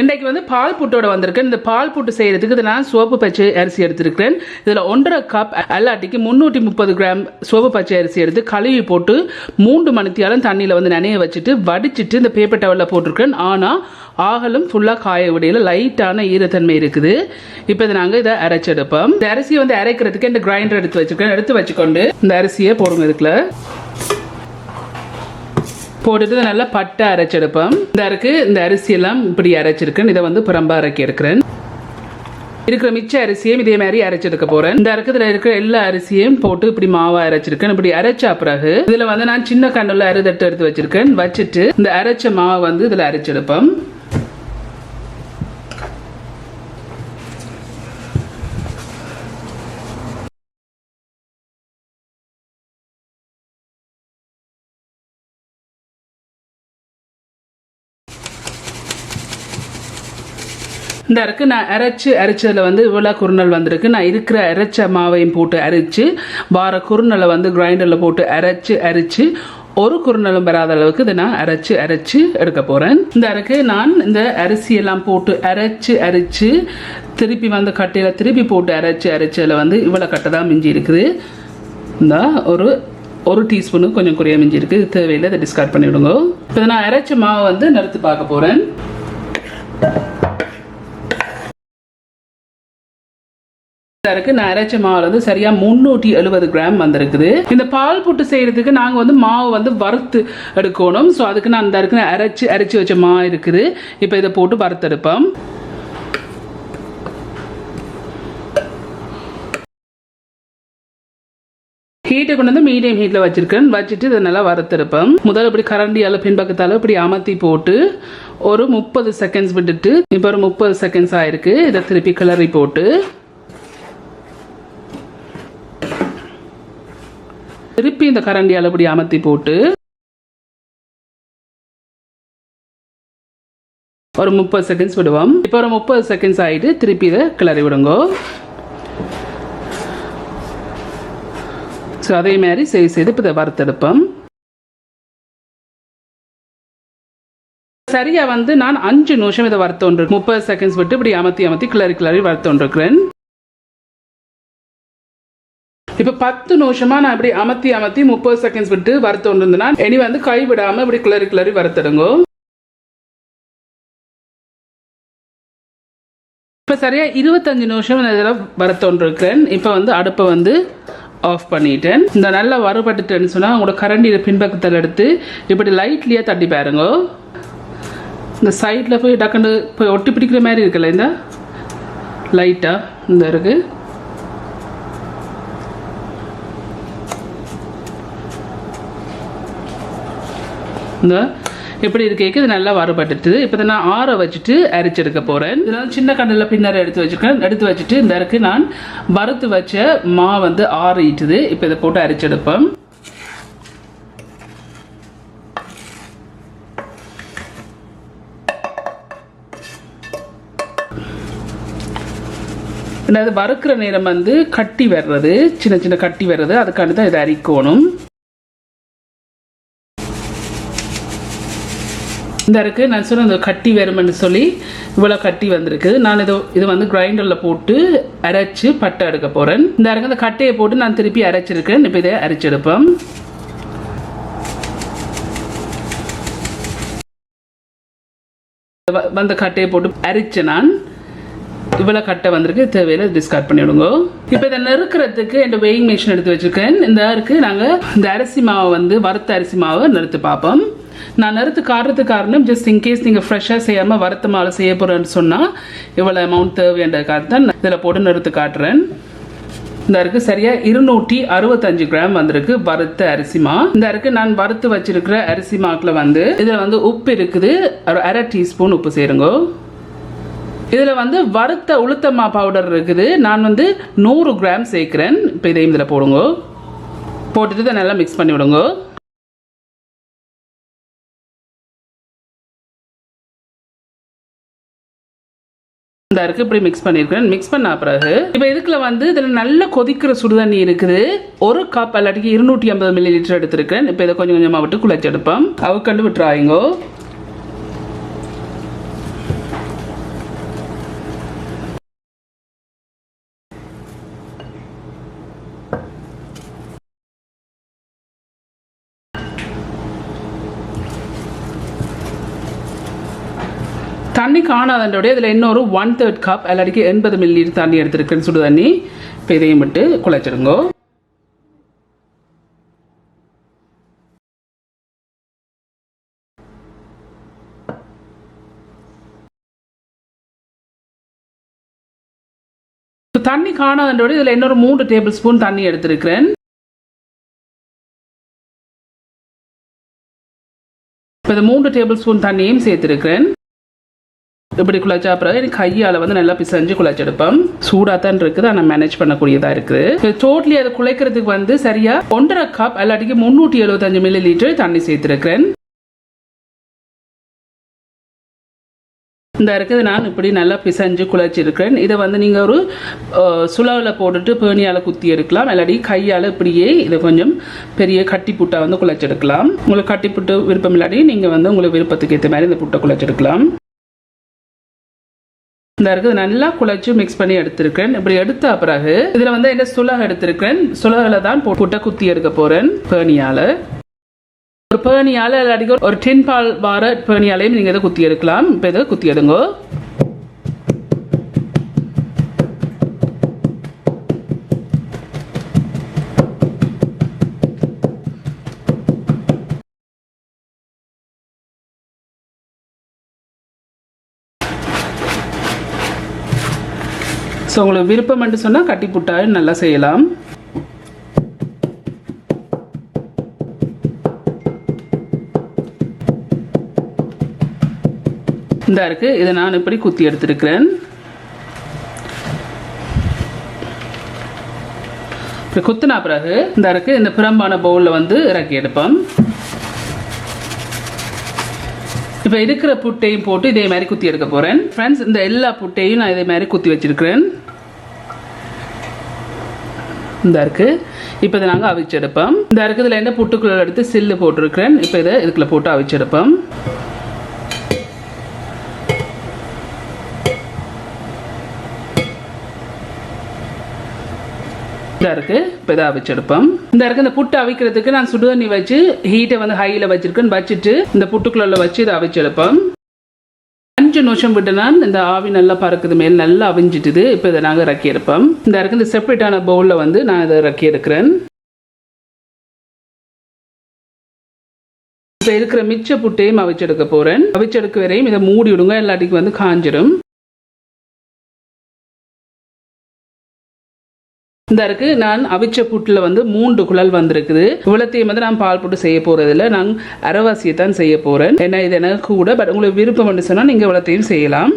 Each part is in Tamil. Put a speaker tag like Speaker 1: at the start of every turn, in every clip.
Speaker 1: இன்றைக்கு வந்து பால் புட்டோட வந்திருக்கேன். இந்த பால் புட்டு செய்யறதுக்கு இது நான் சோப்பு பச்சை அரிசி எடுத்திருக்கிறேன். இதில் ஒன்றரை கப் அல்லாட்டிக்கு முந்நூற்றி முப்பது கிராம் சோப்பு பச்சை அரிசி எடுத்து கழுவி போட்டு மூன்று மணித்தியாலும் தண்ணியில் வந்து நனைய வச்சுட்டு வடிச்சிட்டு இந்த பேப்பர் டவலில் போட்டிருக்கேன் ஆனால் ஆகலும் ஃபுல்லாக காய விடையில் லைட்டான ஈரத்தன்மை இருக்குது. இப்போ இதை நாங்கள் இதை அரைச்செடுப்போம் இந்த அரிசியை வந்து அரைக்கிறதுக்கு இந்த கிரைண்டர் எடுத்து வச்சுருக்கேன். எடுத்து வச்சுக்கொண்டு இந்த அரிசியை போடுங்க இதுக்குள்ள. போட்டுட்டு இதை நல்லா பட்டை அரைச்செடுப்போம் இந்த அரைக்கு இந்த அரிசியெல்லாம் இப்படி அரைச்சிருக்கேன். இதை வந்து புறம்பா அரைக்கி இருக்கிறேன் இருக்கிற மிச்ச அரிசியும் இதே மாதிரி அரைச்செடுக்க போறேன். இந்த அரைக்கிறதுல இருக்கிற எல்லா அரிசியும் போட்டு இப்படி மாவா அரைச்சிருக்கேன். இப்படி அரைச்ச பிறகு இதுல வந்து நான் சின்ன கண்ணுல அறுதட்டு எடுத்து வச்சிருக்கேன். வச்சுட்டு இந்த அரைச்ச மாவை வந்து இதுல அரைச்செடுப்போம் இந்த இருக்கு நான் அரைச்சு அரைச்சதில் வந்து இவ்வளோ குருநல் வந்திருக்கு. நான் இருக்கிற அரைச்ச மாவையும் போட்டு அரைச்சு வார குருநலை வந்து கிரைண்டரில் போட்டு அரைச்சு அரைச்சு ஒரு குறுநலும் பெறாத அளவுக்கு இதை நான் அரைச்சு அரைச்சு எடுக்க போகிறேன் இந்த அரைக்கு நான் இந்த அரிசியெல்லாம் போட்டு அரைச்சு அரைச்சு திருப்பி வந்து கட்டையில் திருப்பி போட்டு அரைச்சு அரைச்சதில் வந்து இவ்வளோ கட்டை தான் மிஞ்சி இருக்குது. இந்த ஒரு ஒரு டீஸ்பூனு கொஞ்சம் குறைய மிஞ்சி இருக்குது தேவையில்லை இதை டிஸ்கார்ட் பண்ணிவிடுங்க. இப்போ நான் அரைச்ச மாவை வந்து நிறுத்து பார்க்க போகிறேன் இருக்கு. நான் அரைச்ச மாவுல வந்து சரியா முன்னூற்றி எழுபது கிராம் வந்திருக்குது. இந்த பால் புட்டு செய்யறதுக்கு நாங்க வந்து மாவு வந்து வறுத்து எடுக்கணும். ஸோ அதுக்கு நான் இந்த இருக்கு அரைச்சு அரைச்சு வச்ச மா இருக்குது. இப்போ இதை போட்டு வறுத்தெடுப்போம். ஹீட்டை கொண்டு வந்து மீடியம் ஹீட்டில் வச்சிருக்கேன். வச்சுட்டு இதை நல்லா வறுத்தெடுப்பேன் முதல்ல இப்படி கரண்டியால் பின்பக்கத்தால் இப்படி அமர்த்தி போட்டு ஒரு முப்பது செகண்ட்ஸ் விட்டுட்டு இப்போ ஒரு முப்பது செகண்ட்ஸ் ஆயிருக்கு. இதை திருப்பி கிளறி போட்டு. திருப்பி இந்த கரண்டியால் இப்படி அமர்த்தி போட்டு ஒரு முப்பது செகண்ட்ஸ் விடுவோம். இப்போ ஒரு முப்பது செகண்ட்ஸ் ஆகிட்டு திருப்பி இதை கிளறி விடுங்க. ஸோ அதே மாதிரி செய்து செய்து இப்போ இதை வறுத்தெடுப்போம். சரியா வந்து நான் அஞ்சு நிமிஷம் இதை வறுத்தோன்று முப்பது செகண்ட்ஸ் விட்டு இப்படி அமர்த்தி அமர்த்தி கிளறி கிளறி வறுத்தோன்றிருக்கிறேன் இப்போ பத்து நிமிஷமா நான் இப்படி அமர்த்தி அமர்த்தி முப்பது செகண்ட்ஸ் விட்டு வறுத்தோண்டு இருந்தேன்னா இனி வந்து கை விடாம இப்படி கிளறி கிளறி வறுத்துடுங்க இப்போ சரியா இருபத்தஞ்சு நிமிஷம் நான் இதில் வறுத்தோண்டு இருக்கிறேன் இப்போ வந்து அடுப்பை வந்து ஆஃப் பண்ணிட்டேன். இந்த நல்லா வறுபட்டுட்டேன்னு சொன்னால் உங்களோட கரண்டியை பின்பக்கத்தில் எடுத்து இப்படி லைட்லியாக தட்டி பாருங்க. இந்த சைடில் போய் டக்குன்னு போய் ஒட்டி பிடிக்கிற மாதிரி இருக்குல்ல இந்த? லைட்டாக இந்த இருக்குது இந்த எப்படி இருக்கேக்கு இது நல்லா வறுபட்டுட்டு இப்போ இதை நான் ஆற வச்சுட்டு அரைச்செடுக்க போகிறேன் இதனால் சின்ன கண்ணில் பின்னர் எடுத்து வச்சுருக்கேன் எடுத்து வச்சுட்டு இந்த இருக்கு நான் வறுத்து வச்ச மா வந்து ஆறிட்டுது. இப்போ இதை போட்டு அரைச்செடுப்பேன் அது வறுக்கிற நேரம் வந்து கட்டி வர்றது. சின்ன சின்ன கட்டி வர்றது. அதுக்காண்டி தான் இதை அரிக்கணும். இந்த இருக்கு நான் சொன்ன இந்த கட்டி வருமென்னு சொல்லி இவ்வளோ கட்டி வந்திருக்கு. நான் இது இது வந்து கிரைண்டரில் போட்டு அரைச்சி பட்டை எடுக்க போகிறேன் இந்த இருக்கு இந்த கட்டையை போட்டு நான் திருப்பி அரைச்சிருக்கேன். இப்போ இதை அரைச்செடுப்பேன் வந்த கட்டையை போட்டு அரைச்சேன் நான். இவ்வளோ கட்டை வந்திருக்கு தேவையில்லை டிஸ்கார்ட் பண்ணிவிடுங்க. இப்போ இதை நெருக்கிறதுக்கு என் வெயிங் மிஷின் எடுத்து வச்சுருக்கேன். இந்த இருக்கு நாங்கள் இந்த அரிசி மாவை வந்து வறுத்த அரிசி மாவை நிறுத்து பார்ப்போம். நான் நிறுத்து காட்டுறதுக்கு காரணம் ஜஸ்ட் இன்கேஸ் நீங்கள் ஃப்ரெஷ்ஷாக செய்யாமல் வறுத்த மாலை செய்ய போகிறேன்னு சொன்னால் இவ்வளோ அமௌண்ட் தேவைன்றதுக்காக தான் இதில் போட்டு நிறுத்து காட்டுறேன். இந்த இருக்கு சரியா இருநூற்றி அறுபத்தஞ்சு கிராம் வந்திருக்கு வறுத்த அரிசிமா இந்த இருக்கு நான் வறுத்து வச்சிருக்கிற அரிசி மாக்கில் வந்து இதில் வந்து உப்பு இருக்குது. ஒரு அரை டீஸ்பூன் உப்பு சேருங்கோ. இதில் வந்து வறுத்த உளுத்தம்மா பவுடர் இருக்குது. நான் வந்து நூறு கிராம் சேர்க்குறேன். இப்போ இதையும் இதில் போடுங்க. போட்டுட்டு இதை நல்லா மிக்ஸ் பண்ணி விடுங்க இந்த இருக்கு இப்படி மிக்ஸ் பண்ணியிருக்கிறேன். மிக்ஸ் பண்ண பிறகு இப்போ இதுக்குள்ள வந்து இதில் நல்ல கொதிக்கிற சுடுதண்ணி இருக்குது. ஒரு கப் இல்லாட்டிக்கு இருநூற்றி ஐம்பது மில்லி லிட்டர் எடுத்திருக்கேன் இப்போ இதை கொஞ்சம் கொஞ்சமாக விட்டு குழைச்சி எடுப்போம். அவுக்கண்டு விட்டுறாயிங்கோ தண்ணி காணாதண்டோடைய இதில் இன்னொரு ஒன் தேர்ட் கப் எல்லாடிக்கு எண்பது மில்லி தண்ணி எடுத்துருக்குன்னு சுடு தண்ணி இப்போ இதையும் விட்டு குழைச்சிடுங்கோ. தண்ணி காணாதண்டோட இதில் இன்னொரு மூன்று டேபிள் ஸ்பூன் தண்ணி எடுத்துருக்கிறேன். இப்போ இந்த மூன்று டேபிள் ஸ்பூன் தண்ணியும் சேர்த்துருக்கிறேன். இப்படி குழச்சா அப்புறம் எனக்கு கையால் வந்து நல்லா பிசைஞ்சு குழச்செடுப்பேன் சூடாக தான் இருக்குது ஆனால் மேனேஜ் பண்ணக்கூடியதாக இருக்குது. டோட்லி அதை குழைக்கிறதுக்கு வந்து சரியாக ஒன்றரை கப் எல்லாட்டிக்கு முந்நூற்றி எழுபத்தஞ்சு மில்லி லிட்டர் தண்ணி சேர்த்துருக்கிறேன். இந்த இருக்குது நான் இப்படி நல்லா பிசைஞ்சு குழச்சிருக்கிறேன் இதை வந்து நீங்கள் ஒரு சுழாவில் போட்டுட்டு பேணியால் குத்தி எடுக்கலாம். இல்லாட்டி கையால் இப்படியே இதை கொஞ்சம் பெரிய கட்டி புட்டா வந்து குழச்செடுக்கலாம் உங்களுக்கு கட்டி புட்டு விருப்பம் இல்லாட்டி நீங்கள் வந்து உங்களுக்கு விருப்பத்துக்கு ஏற்ற மாதிரி இந்த புட்டை குழச்செடுக்கலாம் இந்த இருக்குது நல்லா குழைச்சி மிக்ஸ் பண்ணி எடுத்திருக்கேன். இப்படி எடுத்த பிறகு இதில் வந்து என்ன சுலக எடுத்திருக்கேன்? சுலகில் தான் புட்டை குத்தி எடுக்க போகிறேன் பேணியால் ஒரு பேணியால் இல்லாட்டி ஒரு டென் பால் வார பேணியாலையும் நீங்கள் இதை குத்தி எடுக்கலாம். இப்போ இதை குத்தி எடுங்கோ. ஸோ உங்களுக்கு விருப்பம் என்று சொன்னால் கட்டி புட்டாயும் நல்லா செய்யலாம். இந்த இருக்கு. இதை நான் இப்படி குத்தி எடுத்திருக்கிறேன். இப்படி குத்தினா பிறகு இந்த இருக்கு. இந்த பிரம்பான பவுலில் வந்து இறக்கி எடுப்போம். இப்போ இருக்கிற புட்டையும் போட்டு இதே மாதிரி குத்தி எடுக்க போகிறேன் ஃப்ரெண்ட்ஸ் இந்த எல்லா புட்டையும் நான் இதே மாதிரி குத்தி வச்சிருக்கிறேன். இந்த இருக்கு. இப்போ இதை நாங்கள் அவிச்செடுப்போம் இந்த இருக்கு இதில் என்ன புட்டுக்குள்ள எடுத்து சில்லு போட்டிருக்கிறேன். இப்போ இதை இதுக்குள்ள போட்டு அவிச்செடுப்போம் இந்த இருக்கு. இப்போ இதை அவிச்செடுப்போம். இந்த இருக்கு இந்த புட்டு அவிக்கிறதுக்கு நான் சுடு தண்ணி வச்சு ஹீட்டை வந்து ஹையில் வச்சிருக்கேன் வச்சுட்டு இந்த புட்டுக்குள்ள வச்சு இதை அவிச்செடுப்போம். அஞ்சு நிமிஷம் விட்டுனா இந்த ஆவி நல்லா பறக்குது மேல் நல்லா அவிஞ்சிட்டுது. இப்போ இதை நாங்கள் ரக்கி எடுப்போம். இந்த இருக்கு இந்த செப்பரேட்டான பவுலில் வந்து நான் இதை ரக்கி எடுக்கிறேன். இப்போ இருக்கிற மிச்ச புட்டையும் அவிச்செடுக்க போகிறேன் அவிச்செடுக்க வரையும் இதை மூடி விடுங்க எல்லாத்துக்கும் வந்து காஞ்சிடும் இந்த இருக்கு நான் அவிச்ச புட்டில் வந்து மூன்று குழல் வந்திருக்குது. இவ்வளத்தையும் வந்து நான் பால் போட்டு செய்ய போகிறதில்ல நான் அரைவாசியை தான் செய்ய போகிறேன் ஏன்னா இது எனக்கு கூட பட் உங்களுக்கு விருப்பம் என்று சொன்னால் நீங்கள் இவ்வளத்தையும் செய்யலாம்.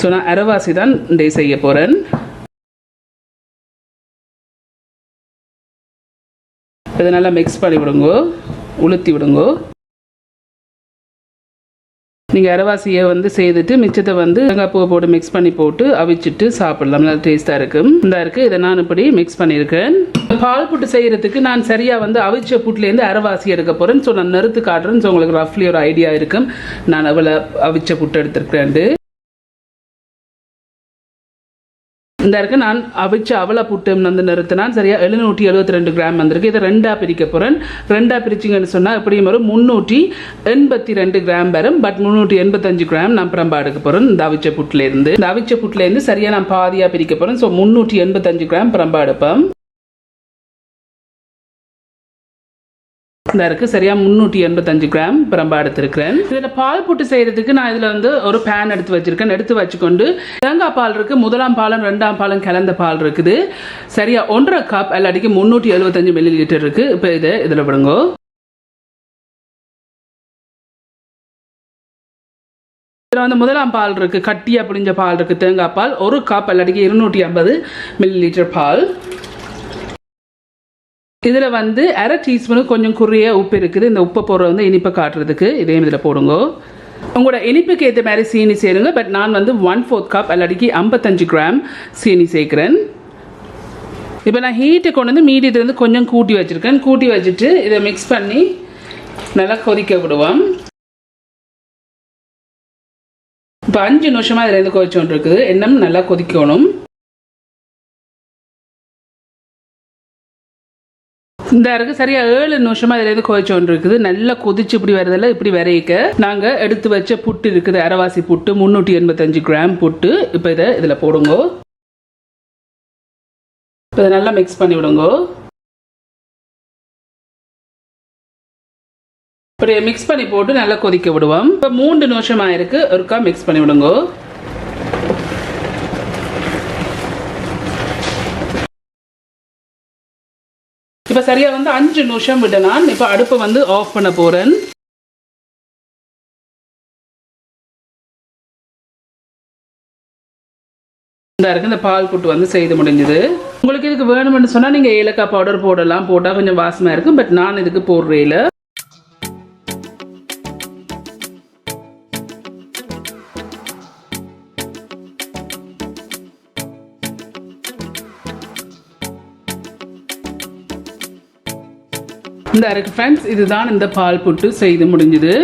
Speaker 1: ஸோ நான் அரைவாசி தான் இந்த செய்ய போகிறேன் இதை நல்லா மிக்ஸ் பண்ணி விடுங்கோ. உளுத்தி விடுங்கோ. நீங்கள் அரைவாசியை வந்து செய்துட்டு மிச்சத்தை வந்து தேங்காய் போட்டு மிக்ஸ் பண்ணி போட்டு அவிச்சிட்டு சாப்பிடலாம். நல்லா டேஸ்ட்டாக இருக்கும் இந்த இருக்குது இதை நான் இப்படி மிக்ஸ் பண்ணியிருக்கேன். பால் புட்டு செய்கிறதுக்கு நான் சரியாக வந்து அவிச்ச புட்டுலேருந்து அரைவாசி எடுக்க போகிறேன் ஸோ நான் நறுத்து காட்டுறேன். ஸோ உங்களுக்கு ரஃப்லி ஒரு ஐடியா இருக்கும். நான் அவ்வளோ அவிச்ச புட்டு எடுத்திருக்கேன் இந்த இருக்கு. நான் அவிச்ச அவளை புட்டு வந்து நிறுத்தினான். சரியா? எழுநூற்றி எழுபத்தி ரெண்டு கிராம் வந்திருக்கு. இதை ரெண்டாக பிரிக்க போகிறேன் ரெண்டாக பிரிச்சிங்கன்னு சொன்னால் எப்படியும் வரும்? முந்நூற்றி எண்பத்தி ரெண்டு கிராம் வரும். பட் முந்நூற்றி எண்பத்தஞ்சு கிராம் நான் பிரம்பா எடுக்க போகிறேன் இந்த அவிச்ச புட்டிலேருந்து இந்த அவிச்ச புட்டிலேருந்து சரியாக நான் பாதியாக பிரிக்க போகிறேன் ஸோ முந்நூற்றி எண்பத்தஞ்சு கிராம் பிரம்பா எடுப்பேன் இந்த இருக்கு. சரியா முந்நூற்றி எண்பத்தஞ்சு கிராம். பிரம்பா எடுத்திருக்கிறேன் இதில் பால் புட்டு செய்யறதுக்கு நான் இதில் வந்து ஒரு பேன் எடுத்து வச்சிருக்கேன். எடுத்து வச்சுக்கொண்டு தேங்காய் பால் இருக்கு. முதலாம் பாலும் ரெண்டாம் பாலும் கலந்த பால் இருக்குது. சரியா ஒன்றரை கப் எல்லாடிக்கு முந்நூற்றி எழுபத்தஞ்சு மில்லி லிட்டர் இருக்கு. இப்போ இதை இதில் விடுங்க. இதில் வந்து முதலாம் பால் இருக்குது கட்டியாக பிழிஞ்ச பால் இருக்குது தேங்காய் பால். ஒரு கப் இல்லாட்டிக்கு இருநூற்றி ஐம்பது மில்லி லிட்டர் பால். இதில் வந்து அரை டீஸ்பூனுக்கு கொஞ்சம் குறைய உப்பு இருக்குது. இந்த உப்பை போடுற வந்து இனிப்பை காட்டுறதுக்கு இதையும் இதில் போடுங்க. உங்களோட இனிப்புக்கு ஏற்ற மாதிரி சீனி சேருங்க. பட் நான் வந்து ஒன் ஃபோர்த் கப் அல்லாடிக்கு ஐம்பத்தஞ்சு கிராம் சீனி சேர்க்குறேன். இப்போ நான் ஹீட்டை கொண்டு வந்து மீடியத்துலேருந்து கொஞ்சம் கூட்டி வச்சுருக்கேன். கூட்டி வச்சுட்டு இதை மிக்ஸ் பண்ணி நல்லா கொதிக்க விடுவோம். இப்போ அஞ்சு நிமிஷமாக இதில் இருந்து கொதிச்சோன்னு இருக்குது எண்ணம் நல்லா கொதிக்கணும். இந்த இருக்கு சரியா ஏழு நிமிஷமா இதுல இருந்து கோய்ச்சி ஒன்று இருக்குது நல்லா கொதிச்சு இப்படி வரதில்ல இப்படி வரைக்க நாங்க எடுத்து வச்ச புட்டு இருக்குது. அரவாசி புட்டு முந்நூற்றி எண்பத்தஞ்சு கிராம் புட்டு. இப்போ இதை இதுல போடுங்க. இப்போ இதை நல்லா மிக்ஸ் பண்ணி விடுங்க. இப்படி மிக்ஸ் பண்ணி போட்டு நல்லா கொதிக்க விடுவோம். இப்போ மூன்று நிமிஷம் ஆயிருக்கு ஒருக்கா மிக்ஸ் பண்ணி விடுங்க. இப்போ சரியா வந்து அஞ்சு நிமிஷம் விட நான் இப்போ அடுப்பை வந்து ஆஃப் பண்ண போறேன். இந்த இருக்கு இந்த பால் புட்டு வந்து செய்து முடிஞ்சது. உங்களுக்கு இதுக்கு வேணும்னு சொன்னா நீங்க ஏலக்காய் பவுடர் போடலாம். போட்டா கொஞ்சம் வாசமா இருக்கும். பட் நான் இதுக்கு போடுறேன் இந்த ஃப்ரெண்ட்ஸ் இதுதான் இந்த பால் புட்டு செய்து முடிஞ்சுது.